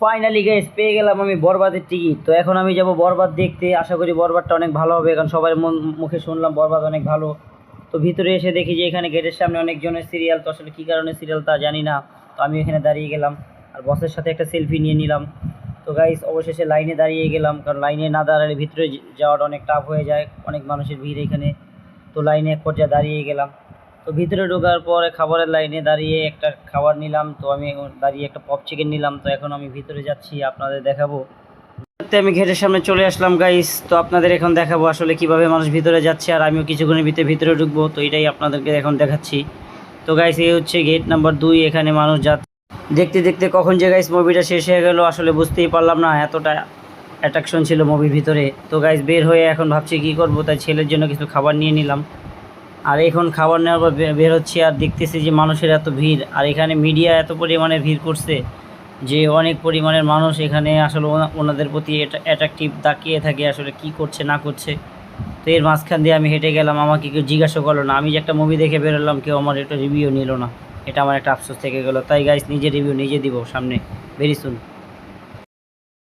Finally guys পেয়ে গেলাম আমি বরবাদের টিকিট তো এখন আমি যাব বরবাদ দেখতে। আশা করি বরবাদটা অনেক ভালো হবে, কারণ সবার মুখে শুনলাম বরবাদ অনেক ভালো। তো ভিতরে এসে দেখি যে এখানে গেটের সামনে অনেকজনের সিরিয়াল তো আসলে কী কারণে সিরিয়াল তা জানি না। তো আমি এখানে দাঁড়িয়ে গেলাম, আর বসের সাথে একটা সেলফি নিয়ে নিলাম। তো গাইস অবশেষে লাইনে দাঁড়িয়ে গেলাম, কারণ লাইনে না দাঁড়ালে ভিতরে যাওয়াটা অনেক টাফ হয়ে যায়, অনেক মানুষের ভিড় এখানে। তো লাইনে এক পর্যায়ে দাঁড়িয়ে গেলাম। তো ভিতরে ঢোকার পরে খাবারের লাইনে দাঁড়িয়ে একটা খাবার নিলাম, তো আমি দাঁড়িয়ে একটা পপ চিকেন নিলাম, তো এখন আমি ভিতরে যাচ্ছি, আপনাদের দেখাবো। আমি গেটের সামনে চলে আসলাম গাইস তো আপনাদের এখন দেখাবো আসলে কীভাবে মানুষ ভিতরে যাচ্ছে, আর আমিও কিছুক্ষণের ভিতরে ভিতরে ঢুকবো, তো এটাই আপনাদেরকে এখন দেখাচ্ছি। তো গাইস এই হচ্ছে গেট নাম্বার দুই, এখানে মানুষ যাচ্ছে। দেখতে দেখতে কখন যে গাইস মুভিটা শেষ হয়ে গেল, আসলে বুঝতেই পারলাম না, এতটা অ্যাট্রাকশন ছিল মুভির ভিতরে। তো গাইস বের হয়ে এখন ভাবছি কী করব, তাই ছেলের জন্য কিছু খাবার নিয়ে নিলাম। আর এখন খাবার নেওয়ার পর বের হচ্ছি আর দেখতেছি যে মানুষের এত ভিড়। আর এখানে মিডিয়া এত পরিমাণে ভিড় করছে যে অনেক পরিমাণের মানুষ এখানে আসলে ওনা- ওনাদের প্রতি অ্যাট্রাকটিভ তাকিয়ে থাকে আসলে কি করছে, না করছে। তো এর মাঝখান দিয়ে আমি হেঁটে গেলাম, আমাকে কেউ জিজ্ঞাসা করল না। আমি যে একটা মুভি দেখে বেরোলাম কেউ আমার একটা রিভিউ নিল না। এটা আমার একটা আফসোস থেকে গেলো। তাই গাইস নিজে রিভিউ নিজে দিব সামনে ভেরি সুন